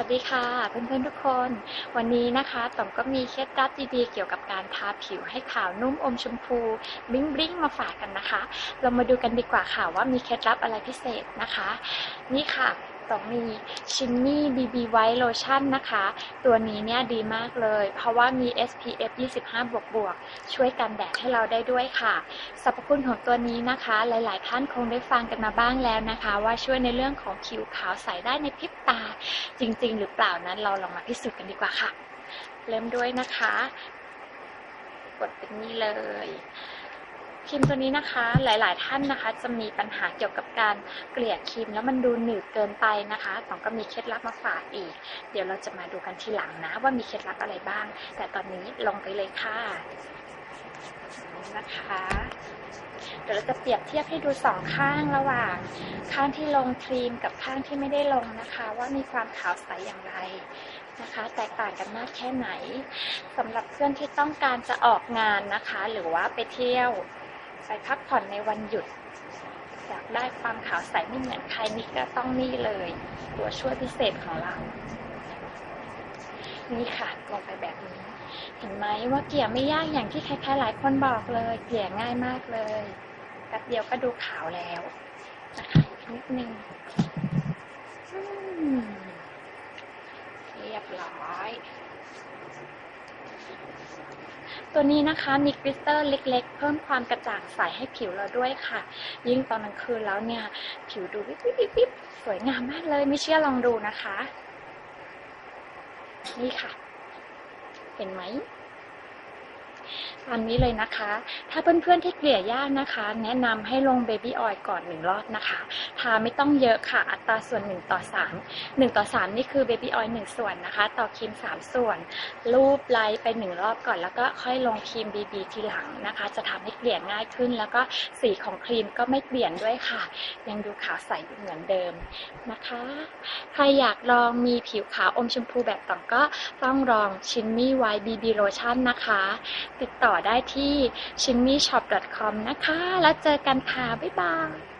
วัสดีค่ะเพื่อนๆทุกคน วันนี้นะคะต่อมก็มีเคล็ดลับดีๆเกี่ยวกับการทาผิวให้ขาวนุ่มอมชมพูบลิ้งบลิ้งมาฝากกันนะคะ เรามาดูกันดีกว่าค่ะว่ามีเคล็ดลับอะไรพิเศษนะคะ นี่ค่ะ ต้องมีชินนี่ BB White Lotion นะคะ ตัวนี้เนี่ยดีมากเลย เพราะว่ามี SPF 25 บวกบวกช่วยกันแดดให้เราได้ด้วยค่ะ สรรพคุณของตัวนี้นะคะ หลาย ๆ ท่านคงได้ฟังกันมาบ้างแล้วนะคะ ว่าช่วยในเรื่องของผิวขาวใสได้ในพริบตาจริง ๆ หรือเปล่านั้นเราลองมาพิสูจน์กันดีกว่าค่ะ เริ่มด้วยนะคะ กดเป็นนี่เลย ครีมตัวนี้นะคะหลาย ๆ ท่านนะคะ จะมีปัญหาเกี่ยวกับการเกลี่ยครีมแล้วมันดูหนืดเกินไปนะคะตองก็มีเคล็ดลับมาฝากอีก เดี๋ยวเราจะมาดูกันทีหลังนะ ว่ามีเคล็ดลับอะไรบ้าง แต่ตอนนี้ลงไปเลยค่ะนี่นะคะเดี๋ยวเราจะเปรียบเทียบให้ดูสองข้างระหว่าง ข้างที่ลงครีมกับข้างที่ไม่ได้ลงนะคะ ว่ามีความขาวใสอย่างไรนะคะ แตกต่างกันมากแค่ไหนสำหรับเพื่อนที่ต้องการจะออกงานนะคะ หรือว่าไปเที่ยว ไปพักผ่อนในวันหยุด อยากได้ความขาวใสไม่เหมือนใครนี่ก็ต้องนี่เลย ตัวช่วยพิเศษของเรา นี่ค่ะลงไปแบบนี้ เห็นไหมว่าเกลี่ยไม่ยากอย่างที่ใครๆหลายคนบอกเลย เกลี่ยง่ายมากเลยแป๊บเดียวก็ดูขาวแล้วนะคะนิดนึงเรียบร้อย ตัวนี้นะคะมีกริสเตอร์เล็ก ๆ เพิ่มความกระจ่างใสให้ผิวเราด้วยค่ะ ยิ่งตอนกลางคืนแล้วเนี่ย ผิวดูวิบวิบวิบสวยงามมากเลยไม่เชื่อลองดูนะคะ นี่ค่ะ เห็นไหม ตามนี้เลยนะคะ ถ้าเพื่อนๆที่เกลี่ยยากนะคะ แนะนำให้ลงเบบี้ออยล์ก่อนหนึ่งรอบนะคะทาไม่ต้องเยอะค่ะ อัตราส่วน 1 ต่อ 3 1 ต่อ 3 นี่คือเบบี้ออยล์1ส่วนนะคะ ต่อครีม 3 ส่วน รูปไลท์ไป 1 รอบก่อน แล้วก็ค่อยลงครีมบีบีทีหลังนะคะ จะทำให้เกลี่ยง่ายขึ้น แล้วก็สีของครีมก็ไม่เปลี่ยนด้วยค่ะ ยังดูขาวใสอยู่เหมือนเดิมนะคะ ใครอยากลองมีผิวขาวอมชมพูแบบต่องก็ต้องลองชินมี่ไวบีบีโลชั่นนะคะติดต่อได้ที่ shimmyshop.com นะคะ แล้วเจอกันค่ะ บ๊ายบาย